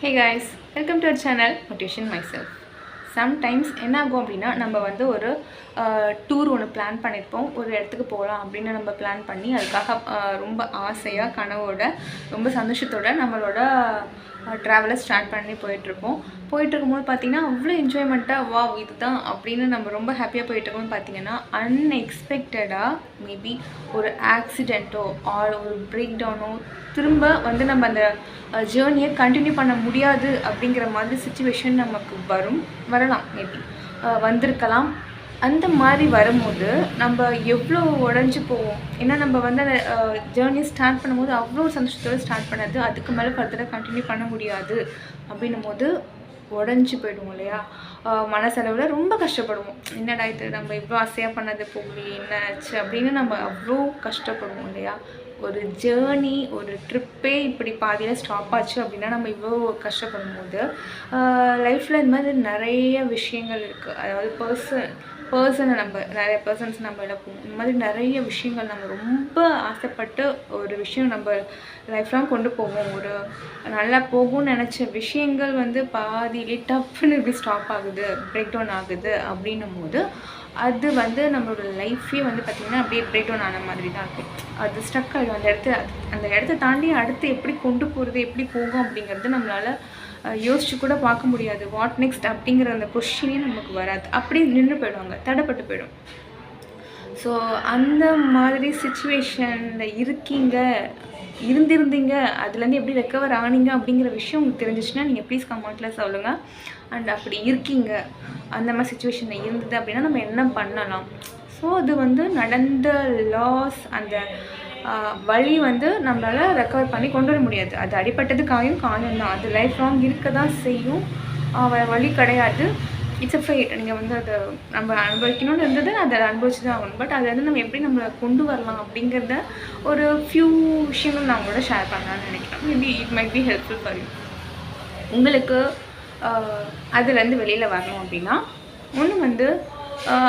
Hey guys welcome to our channel motivation myself sometimes என்ன ஆகும் அப்படின்னா நம்ம வந்து ஒரு டூர் ஒன்று பிளான் பண்ணியிருப்போம் ஒரு இடத்துக்கு போகலாம் அப்படின்னு நம்ம பிளான் பண்ணி அதுக்காக ரொம்ப ஆசையாக கனவோட ரொம்ப சந்தோஷத்தோட நம்மளோட ட்ராவலை ஸ்டார்ட் பண்ணி போயிட்டுருப்போம் போயிட்டு இருக்கும்போது பார்த்தீங்கன்னா அவ்வளோ என்ஜாய்மெண்ட்டாக வா இதுதான் அப்படின்னு நம்ம ரொம்ப ஹாப்பியாக போயிட்டுருக்கோம்னு பார்த்தீங்கன்னா அன்எக்ஸ்பெக்டடாக மேபி ஒரு ஆக்சிடெண்ட்டோ ஆர் ஒரு பிரேக் டவுனோ திரும்ப வந்து நம்ம அந்த ஜேர்னியை கண்டினியூ பண்ண முடியாது அப்படிங்கிற மாதிரி சுச்சுவேஷன் நமக்கு வரும் வரலாம் மேபி வந்திருக்கலாம். அந்த மாதிரி வரும்போது நம்ம எவ்வளோ உடஞ்சி போவோம்? ஏன்னா நம்ம வந்து அந்த ஜேர்னி ஸ்டார்ட் பண்ணும்போது அவ்வளோ சந்தோஷத்தோடு ஸ்டார்ட் பண்ணது. அதுக்கு மேலே ஃபர்தராக கண்டினியூ பண்ண முடியாது. அப்படின்னும் போது உடஞ்சி போயிடுவோம் இல்லையா? மனசளவில் ரொம்ப கஷ்டப்படுவோம். என்னடா இது? நம்ம இவ்வளோ ஆசையாக பண்ணது போகி என்ன ஆச்சு? அப்படின்னு நம்ம அவ்வளோ கஷ்டப்படுவோம் இல்லையா? ஒரு ஜேர்னி ஒரு ட்ரிப்பே இப்படி பாதியில் ஸ்டாப் ஆச்சு அப்படின்னா நம்ம இவ்வளோ கஷ்டப்படும் போது லைஃப்பில் இந்த மாதிரி நிறைய விஷயங்கள் இருக்குது அதாவது பர்சன் பர்சனை நம்ம நிறைய பர்சன்ஸ் நம்ம இழப்போம் இந்த மாதிரி நிறைய விஷயங்கள் நம்ம ரொம்ப ஆசைப்பட்டு ஒரு விஷயம் நம்ம லைஃப்லாம் கொண்டு போவோம். ஒரு நல்லா போகும்னு நினச்ச விஷயங்கள் வந்து பாதியிலே டப்புன்னு இப்படி ஸ்டாப் ஆகுது பிரேக் டவுன் ஆகுது அப்படின்னும் போது அது வந்து நம்மளோட லைஃப்பே வந்து பார்த்திங்கன்னா அப்படியே பிரேக் டவுன் ஆன மாதிரி தான் இருக்கும் அது ஸ்டக் ஆகிடும் அந்த இடத்த அந்த இடத்த தாண்டி அடுத்து எப்படி கொண்டு போகிறது எப்படி போகும் அப்படிங்கிறது நம்மளால் யோசிச்சு கூட பார்க்க முடியாது. வாட் நெக்ஸ்ட் அப்படிங்கிற அந்த கொஷினே நமக்கு வராது. அப்படி நின்று போயிடுவாங்க. தடைப்பட்டு போயிடும். ஸோ அந்த மாதிரி சுச்சுவேஷனில் இருக்கீங்க இருந்திருந்தீங்க அதுலேருந்து எப்படி ரெக்கவர் ஆனீங்க அப்படிங்கிற விஷயம் உங்களுக்கு தெரிஞ்சிச்சுன்னா நீங்கள் ப்ளீஸ் கமெண்ட்டில் சொல்லுங்கள் அண்ட் அப்படி இருக்கீங்க அந்த மாதிரி சுச்சுவேஷனில் இருந்தது அப்படின்னா நம்ம என்ன பண்ணலாம்? ஸோ அது வந்து நடந்த லாஸ் அந்த வழி வந்து நம்மளால் ரெக்கவர் பண்ணி கொண்டு வர முடியாது. அது அடிப்பட்டது காயும் காயம் தான். அது லைஃப் லாங் இருக்க தான் செய்யும் வழி கிடையாது. இட்ஸ் அ ஃபைட் நீங்கள் வந்து அதை நம்ம அனுபவிக்கணும்னு இருந்தது அதை அனுபவிச்சு தான் ஆகணும். பட் அதை வந்து நம்ம எப்படி நம்மளை கொண்டு வரலாம் அப்படிங்கிறத ஒரு ஃபியூ விஷயங்கள் நான் உங்களோட ஷேர் பண்ணலாம்னு நினைக்கிறேன். Maybe it might be helpful for you உங்களுக்கு அதுலேருந்து வெளியில் வரணும் அப்படின்னா ஒன்று வந்து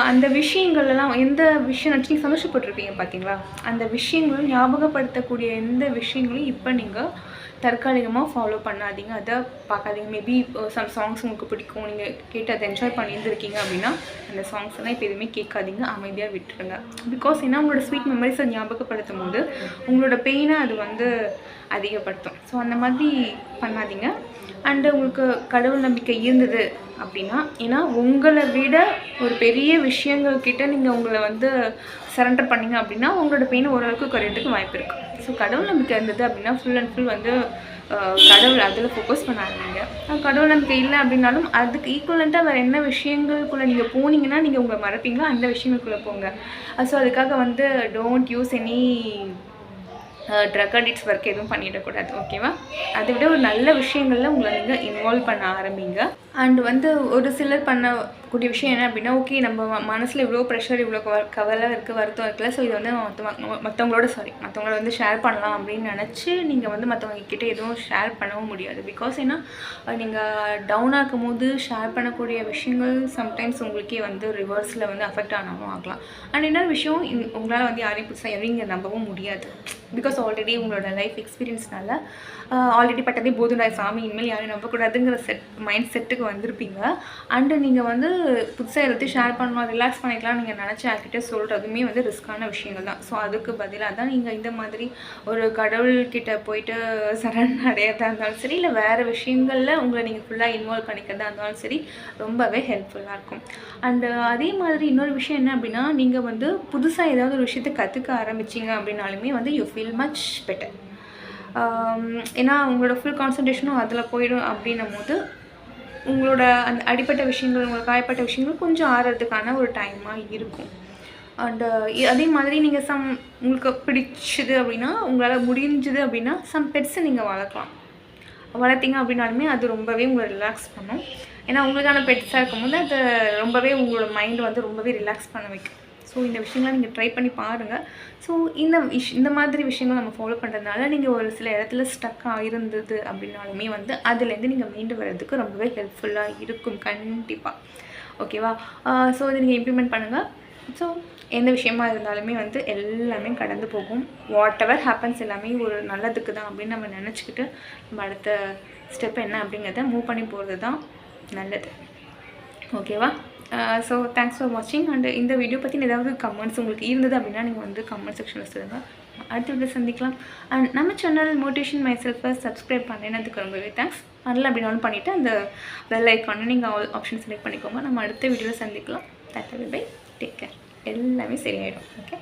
அந்த விஷயங்கள்லாம் எந்த விஷயம் நினச்சி நீங்கள் சந்தோஷப்பட்டிருப்பீங்க பார்த்தீங்களா அந்த விஷயங்களும் ஞாபகப்படுத்தக்கூடிய எந்த விஷயங்களையும் இப்போ நீங்கள் தற்காலிகமாக ஃபாலோ பண்ணாதீங்க. அதை பார்க்காதீங்க மேபி சம் சாங்ஸ் உங்களுக்கு பிடிக்கும். நீங்கள் கேட்டு அதை என்ஜாய் பண்ணியிருந்துருக்கீங்க அப்படின்னா அந்த சாங்ஸ் எல்லாம் இப்போ எதுவுமே கேட்காதீங்க. அமைதியாக விட்டுருங்க. பிகாஸ் ஏன்னா உங்களோட ஸ்வீட் மெமரிஸை ஞாபகப்படுத்தும் போது உங்களோட பெயினை அது வந்து அதிகப்படுத்தும். ஸோ அந்த மாதிரி பண்ணாதீங்க. அண்டு உங்களுக்கு கடவுள் நம்பிக்கை இருந்தது அப்படின்னா ஏன்னா உங்களை விட ஒரு பெரிய விஷயங்கள் கிட்டே நீங்கள் உங்களை வந்து சரண்டர் பண்ணீங்க அப்படின்னா உங்களோட பெயின் ஓரளவுக்கு குறையிறதுக்கு வாய்ப்பு இருக்குது ஸோ கடவுள் நம்பிக்கை இருந்தது அப்படின்னா ஃபுல் அண்ட் ஃபுல் வந்து கடவுள் அதில் ஃபோக்கஸ் பண்ணாதீங்க. கடவுள் நம்பிக்கை இல்லை அப்படின்னாலும் அதுக்கு ஈக்குவலண்ட்டாக வேறு என்ன விஷயங்களுக்குள்ளே நீங்கள் போனீங்கன்னா நீங்கள் உங்களை மறப்பீங்களோ? அந்த விஷயங்களுக்குள்ளே போங்க. ஸோ அதுக்காக வந்து don't use any drug addicts work எதுவும் பண்ணிடக்கூடாது ஓகேவா அதை விட ஒரு நல்ல விஷயங்களில் உங்களை நீங்கள் இன்வால்வ் பண்ண ஆரம்பிங்க. அண்ட் வந்து ஒரு சிலர் பண்ணக்கூடிய விஷயம் என்ன அப்படின்னா ஓகே நம்ம மனசில் இவ்வளோ ப்ரெஷர் இவ்வளோ கவலை இருக்குது வருத்தம் இருக்குல்ல ஸோ இது வந்து மற்றவங்களோட சாரி மற்றவங்களோட வந்து ஷேர் பண்ணலாம் அப்படின்னு நினச்சி நீங்கள் வந்து மற்றவங்க கிட்டே எதுவும் ஷேர் பண்ணவும் முடியாது. பிகாஸ் ஏன்னா நீங்கள் டவுனாக இருக்கும் போது ஷேர் பண்ணக்கூடிய விஷயங்கள் சம்டைம்ஸ் உங்களுக்கே வந்து ரிவர்ஸில் வந்து அஃபெக்ட் ஆனாலும் ஆகலாம். அண்ட் இன்னொரு விஷயம் இந்- உங்களால் வந்து யாரையும் புதுசாக எதையும் இங்கே நம்பவும் முடியாது. பிகாஸ் ஆல்ரெடி உங்களோட லைஃப் எக்ஸ்பீரியன்ஸ்னால ஆல்ரெடி பட்டதே போதும் சாமி இனிமேல் யாரையும் நம்பக்கூடாதுங்கிற செட் மைண்ட் செட்டுக்கு வந்திருப்பீங்க. அண்டு நீங்கள் வந்து புதுசாக எல்லாத்தையும் ஷேர் பண்ணலாம் ரிலாக்ஸ் பண்ணிக்கலாம் நீங்கள் நினச்சி யார்கிட்ட சொல்கிறதுமே வந்து ரிஸ்க்கான விஷயங்கள் தான். ஸோ அதுக்கு பதிலாக தான் நீங்கள் இந்த மாதிரி ஒரு கடவுள்கிட்ட போயிட்டு சரண் அடையிறதா இருந்தாலும் சரி இல்லை வேறு விஷயங்களில் உங்களை நீங்கள் ஃபுல்லாக இன்வால்வ் பண்ணிக்கிறதா இருந்தாலும் சரி ரொம்பவே ஹெல்ப்ஃபுல்லாக இருக்கும். அண்டு அதே மாதிரி இன்னொரு விஷயம் என்ன அப்படின்னா நீங்கள் வந்து புதுசாக ஏதாவது ஒரு விஷயத்தை கற்றுக்க ஆரம்பிச்சிங்க அப்படின்னாலுமே வந்து யூ ஃபீல் மச் பெட்டர் ஏன்னா உங்களோட ஃபுல் கான்சன்ட்ரேஷனும் அதில் போயிடும் அப்படின்னும் போது உங்களோட அந்த அடிப்பட்ட விஷயங்கள் உங்களுக்கு காயப்பட்ட விஷயங்கள் கொஞ்சம் ஆறுறதுக்கான ஒரு டைமாக இருக்கும். அண்டு அதே மாதிரி நீங்கள் சம் உங்களுக்கு பிடிச்சது அப்படின்னா உங்களால் முடிஞ்சது அப்படின்னா சம் பெட்ஸை நீங்கள் வளர்க்கலாம். வளர்த்தீங்க அப்படின்னாலுமே அது ரொம்பவே உங்களை ரிலாக்ஸ் பண்ணும். ஏன்னா உங்களுக்கான பெட்ஸாக இருக்கும்போது அது ரொம்பவே உங்களோட மைண்ட் வந்து ரொம்பவே ரிலாக்ஸ் பண்ண வைக்கும். ஸோ இந்த விஷயங்களை நீங்கள் ட்ரை பண்ணி பாருங்கள் ஸோ இந்த விஷ் இந்த மாதிரி விஷயங்கள் நம்ம ஃபாலோ பண்ணுறதுனால நீங்கள் ஒரு சில இடத்துல ஸ்டக் ஆகிருந்தது அப்படின்னாலுமே வந்து அதுலேருந்து நீங்கள் மீண்டு வர்றதுக்கு ரொம்பவே ஹெல்ப்ஃபுல்லாக இருக்கும். கண்டிப்பாக ஓகேவா ஸோ இதை நீங்கள் இம்ப்ளிமெண்ட் பண்ணுங்கள் ஸோ எந்த விஷயமா இருந்தாலுமே வந்து எல்லாமே கடந்து போகும். வாட் எவர் ஹேப்பன்ஸ் எல்லாமே ஒரு நல்லதுக்கு தான் அப்படின்னு நம்ம நினச்சிக்கிட்டு நம்ம அடுத்த ஸ்டெப் என்ன அப்படிங்கிறத மூவ் பண்ணி போகிறது தான் நல்லது ஓகேவா ஸோ தேங்க்ஸ் ஃபார் வாட்சிங் அண்ட் இந்த வீடியோ பற்றி ஏதாவது கமெண்ட்ஸ் உங்களுக்கு இருந்தது அப்படின்னா நீங்கள் வந்து கமெண்ட் செக்ஷனில் சொல்லுங்கள் அடுத்த வீடியோ சந்திக்கலாம். அண்ட் நம்ம சேனல் மோட்டிவேஷன் மை செல்ஃபை சப்ஸ்கிரைப் பண்ணேனதுக்கு ரொம்பவே தேங்க்ஸ் பண்ணல அப்படின்னாலும் பண்ணிவிட்டு அந்த பெல் ஐக்கானை நீங்கள் ஆல் ஆப்ஷன் செலக்ட் பண்ணிக்கோங்க. நம்ம அடுத்த வீடியோவில் சந்திக்கலாம். தட்டவே பை டேக் கேர் எல்லாமே சரியாயிடும். ஓகே